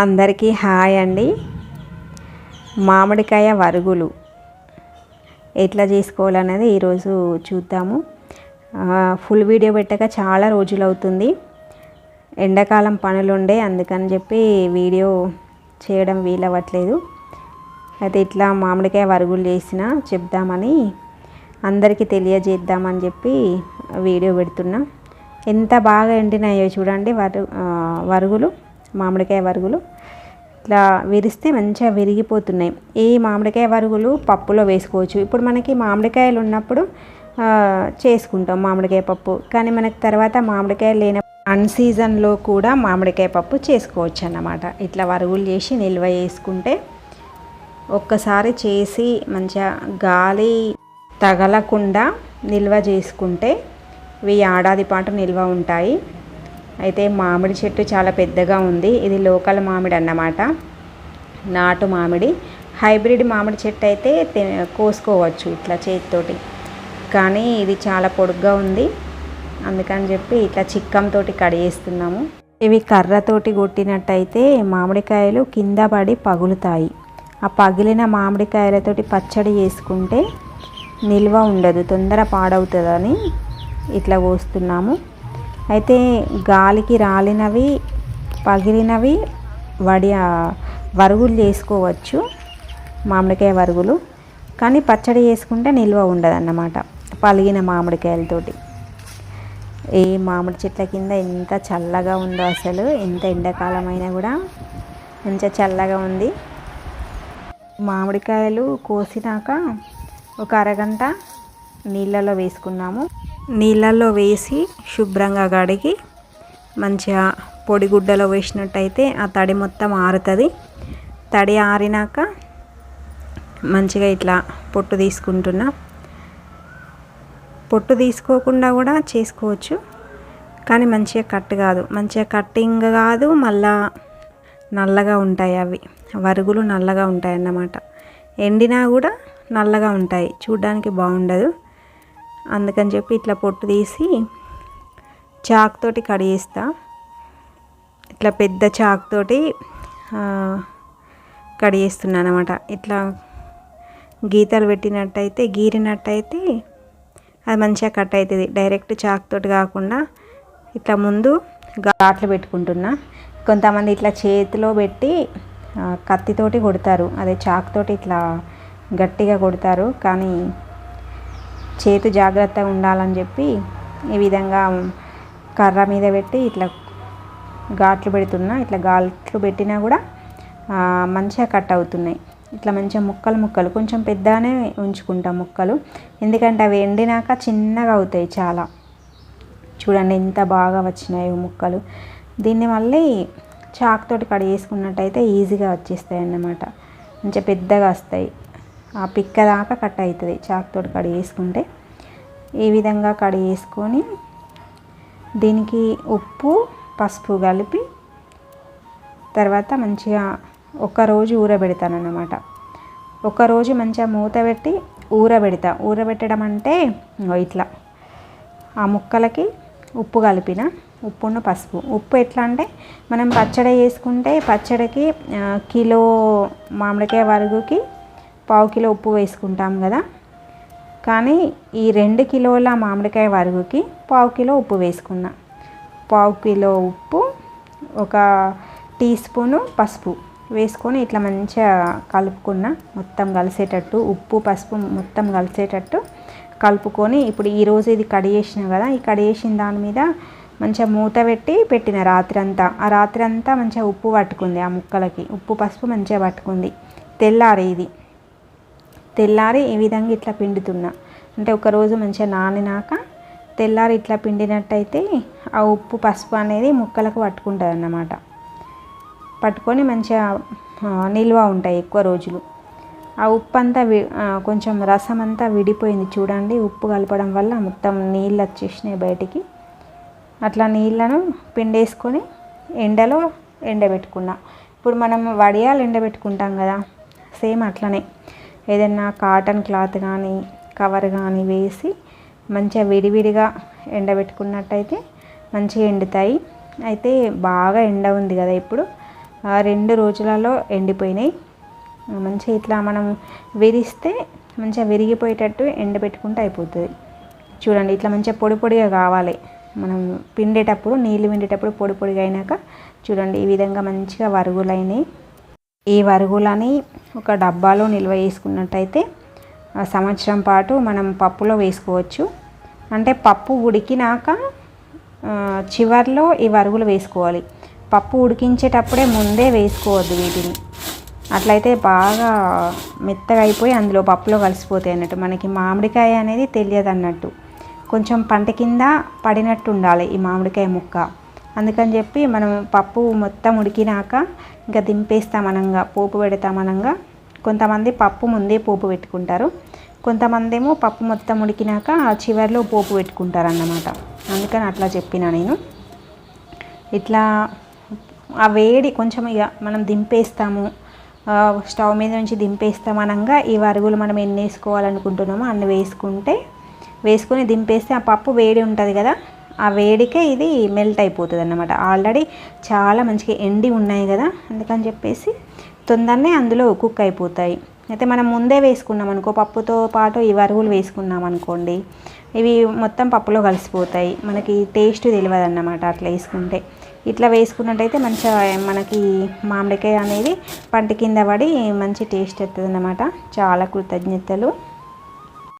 అందరికీ హాయ్ అండి. మామిడికాయ వరుగులు ఎట్లా చేసుకోవాలనేది ఈరోజు చూద్దాము. ఫుల్ వీడియో పెట్టక చాలా రోజులు అవుతుంది. ఎండాకాలం పనులుండే అందుకని చెప్పి వీడియో చేయడం వీలవ్వట్లేదు. అయితే ఇట్లా మామిడికాయ వరుగులు చేసిన చెప్దామని అందరికీ తెలియజేద్దామని చెప్పి వీడియో పెడుతున్నా. ఎంత బాగా ఎండినాయో చూడండి వరు వరుగులు. మామిడికాయ వరుగులు. ఇట్లా విరిస్తే మంచిగా విరిగిపోతున్నాయి. ఈ మామిడికాయ వరుగులు పప్పులో వేసుకోవచ్చు. ఇప్పుడు మనకి మామిడికాయలు ఉన్నప్పుడు చేసుకుంటాం మామిడికాయ పప్పు. కానీ మనకి తర్వాత మామిడికాయలు లేని అన్ సీజన్లో కూడా మామిడికాయ పప్పు చేసుకోవచ్చు అన్నమాట. ఇట్లా వరుగులు చేసి నిల్వ చేసుకుంటే ఒక్కసారి చేసి మంచిగా గాలి తగలకుండా నిల్వ చేసుకుంటే ఇవి ఏడాది పాటు నిల్వ ఉంటాయి. అయితే మామిడి చెట్టు చాలా పెద్దగా ఉంది. ఇది లోకల్ మామిడి అన్నమాట. నాటు మామిడి. హైబ్రిడ్ మామిడి చెట్టు అయితే కోసుకోవచ్చు ఇట్లా చేతితోటి. కానీ ఇది చాలా పొడుగ్గా ఉంది. అందుకని చెప్పి ఇట్లా చిక్కంతో కడిగేస్తున్నాము. ఇవి కర్రతోటి కొట్టినట్టయితే మామిడికాయలు కింద పడి పగులుతాయి. ఆ పగిలిన మామిడికాయలతోటి పచ్చడి చేసుకుంటే నిల్వ ఉండదు తొందర పాడవుతుందని ఇట్లా కోస్తున్నాము. అయితే గాలికి రాలినవి పగిలినవి వడి వరుగులు చేసుకోవచ్చు మామిడికాయ వరుగులు. కానీ పచ్చడి చేసుకుంటే నిల్వ ఉండదు అన్నమాట పలిగిన మామిడికాయలతోటి. ఏ మామిడి చెట్ల కింద ఎంత చల్లగా ఉందో అసలు ఎంత ఎండాకాలం అయినా కూడా మంచిగా చల్లగా ఉంది. మామిడికాయలు కోసినాక ఒక అరగంట నీళ్ళలో వేసుకున్నాము. నీళ్ళల్లో వేసి శుభ్రంగా కడిగి మంచిగా పొడిగుడ్డలో వేసినట్టయితే ఆ తడి మొత్తం ఆరుతుంది. తడి ఆరినాక మంచిగా ఇట్లా పొట్టు తీసుకుంటున్నా. పొట్టు తీసుకోకుండా కూడా చేసుకోవచ్చు కానీ మంచిగా కట్ కాదు. మంచిగా కట్టింగ్ కాదు మళ్ళా నల్లగా ఉంటాయి అవి. వరుగులు నల్లగా ఉంటాయి అన్నమాట ఎండినా కూడా నల్లగా ఉంటాయి. చూడ్డానికి బాగుండదు. అందుకని చెప్పి ఇట్లా పొట్టు తీసి చాక్తోటి కడిగిస్తా కడిగేస్తా. ఇట్లా పెద్ద చాక్తోటి కడిగేస్తున్నాను అనమాట ఇట్లా గీతలు పెట్టినట్టయితే గీరినట్టయితే అది మంచిగా కట్ అవుతుంది డైరెక్ట్ చాక్తోటి కాకుండా ఇట్లా ముందు ఘాట్లు పెట్టుకుంటున్నా. కొంతమంది ఇట్లా చేతిలో పెట్టి కత్తితోటి కొడతారు. అదే చాక్తోటి ఇట్లా గట్టిగా కొడతారు. కానీ చేతి జాగ్రత్తగా ఉండాలని చెప్పి ఈ విధంగా కర్ర మీద పెట్టి ఇట్లా ఘాట్లు పెడుతున్నా ఇట్లా ఘాట్లు పెట్టినా కూడా మంచిగా కట్ అవుతున్నాయి. ఇట్లా మంచిగా ముక్కలు ముక్కలు కొంచెం పెద్దగానే ఉంచుకుంటాం ముక్కలు. ఎందుకంటే అవి ఎండినాక చిన్నగా అవుతాయి చాలా. చూడండి ఎంత బాగా వచ్చినాయి ముక్కలు. దీన్ని మళ్ళీ చాక్తోటి కడిగేసుకున్నట్టయితే ఈజీగా వచ్చేస్తాయి అన్నమాట. మంచిగా పెద్దగా వస్తాయి. ఆ పిక్క దాకా కట్ అవుతుంది. చాక్ కడి చేసుకుంటే ఈ విధంగా కడిగేసుకొని దీనికి ఉప్పు పసుపు కలిపి తర్వాత మంచిగా ఒక రోజు ఊరబెడతాను అన్నమాట. ఒకరోజు మంచిగా మూత పెట్టి ఊరబెడతా. ఊరబెట్టడం అంటే ఇట్లా. ఆ ముక్కలకి ఉప్పు కలిపిన ఉప్పును పసుపు. ఉప్పు ఎట్లా అంటే మనం పచ్చడి చేసుకుంటే పచ్చడికి కిలో మామిడికాయ వరుగుకి పావు కిలో ఉప్పు వేసుకుంటాం కదా. కానీ ఈ రెండు కిలోల మామిడికాయ వరుగుకి పావు కిలో ఉప్పు వేసుకున్నా. పావు కిలో ఉప్పు ఒక టీ స్పూను పసుపు వేసుకొని ఇట్లా మంచిగా కలుపుకున్న. మొత్తం కలిసేటట్టు ఉప్పు పసుపు మొత్తం కలిసేటట్టు కలుపుకొని ఇప్పుడు ఈరోజు ఇది కడిగేసిన కదా. ఈ కడిగేసిన దాని మీద మంచిగా మూత పెట్టి పెట్టిన రాత్రి అంతా ఆ రాత్రి అంతా మంచిగా ఉప్పు పట్టుకుంది ఆ ముక్కలకి. ఉప్పు పసుపు మంచిగా పట్టుకుంది. తెల్లారి ఇది తెల్లారి ఈ విధంగా ఇట్లా పిండుతున్నా. అంటే ఒకరోజు మంచిగా నానినాక తెల్లారి ఇట్లా పిండినట్టయితే ఆ ఉప్పు పసుపు అనేది ముక్కలకు పట్టుకుంటుంది అన్నమాట పట్టుకొని మంచిగా నిల్వ ఉంటాయి ఎక్కువ రోజులు. ఆ ఉప్పు అంతా వి కొంచెం రసం అంతా విడిపోయింది చూడండి. ఉప్పు కలపడం వల్ల మొత్తం నీళ్ళు వచ్చేసినాయి బయటికి. అట్లా నీళ్ళను పిండేసుకొని ఎండలో ఎండబెట్టుకున్నా. ఇప్పుడు మనం వడియాలు ఎండబెట్టుకుంటాం కదా సేమ్ అట్లనే. ఏదైనా కాటన్ క్లాత్ కానీ కవర్ కానీ వేసి మంచిగా విడివిడిగా ఎండబెట్టుకున్నట్టయితే మంచిగా ఎండుతాయి. అయితే బాగా ఎండ ఉంది కదా ఇప్పుడు. ఆ రెండు రోజులలో ఎండిపోయినాయి. మంచిగా ఇట్లా మనం విరిస్తే మంచిగా విరిగిపోయేటట్టు ఎండబెట్టుకుంటే అయిపోతుంది. చూడండి ఇట్లా మంచిగా పొడి పొడిగా కావాలి. మనం పిండేటప్పుడు నీళ్ళు పిండేటప్పుడు పొడి పొడిగా అయినాక చూడండి ఈ విధంగా మంచిగా వరుగులైనవి ఈ వరుగులని ఒక డబ్బాలో నిల్వ చేసుకున్నట్టయితే సంవత్సరం పాటు మనం పప్పులో వేసుకోవచ్చు. అంటే పప్పు ఉడికినాక చివర్లో ఈ వరుగులు వేసుకోవాలి. పప్పు ఉడికించేటప్పుడే ముందే వేసుకోవద్దు వీటిని. అట్లయితే బాగా మెత్తగా అయిపోయి అందులో పప్పులో కలిసిపోతాయి అన్నట్టు. మనకి మామిడికాయ అనేది తెలియదు అన్నట్టు కొంచెం పంట కింద పడినట్టు ఉండాలి ఈ మామిడికాయ ముక్క. అందుకని చెప్పి మనం పప్పు మొత్తం ఉడికినాక ఇంకా దింపేస్తామనంగా పోపు పెడతామనంగా. కొంతమంది పప్పు ముందే పోపు పెట్టుకుంటారు. కొంతమంది ఏమో పప్పు మొత్తం ఉడికినాక ఆ చివర్లో పోపు పెట్టుకుంటారు అన్నమాట అందుకని అట్లా చెప్పిన నేను. ఇట్లా ఆ వేడి కొంచెం ఇక మనం దింపేస్తాము. స్టవ్ మీద నుంచి దింపేస్తాం అనగా ఈ వరుగులు మనం ఎన్ని వేసుకోవాలనుకుంటున్నామో అన్ని వేసుకుంటే వేసుకొని దింపేస్తే ఆ పప్పు వేడి ఉంటుంది కదా. ఆ వేడికే ఇది మెల్ట్ అయిపోతుంది అన్నమాట ఆల్రెడీ చాలా మంచిగా ఎండి ఉన్నాయి కదా అందుకని చెప్పేసి తొందరనే అందులో కుక్ అయిపోతాయి. అయితే మనం ముందే వేసుకున్నాం అనుకో పప్పుతో పాటు ఈ వరువులు వేసుకున్నాం అనుకోండి ఇవి మొత్తం పప్పులో కలిసిపోతాయి. మనకి టేస్ట్ తెలియదు అన్నమాట అట్లా వేసుకుంటే. ఇట్లా వేసుకున్నట్టయితే మంచిగా మనకి మామిడికాయ అనేది పంట కింద పడి మంచి టేస్ట్ వస్తుంది అన్నమాట చాలా కృతజ్ఞతలు.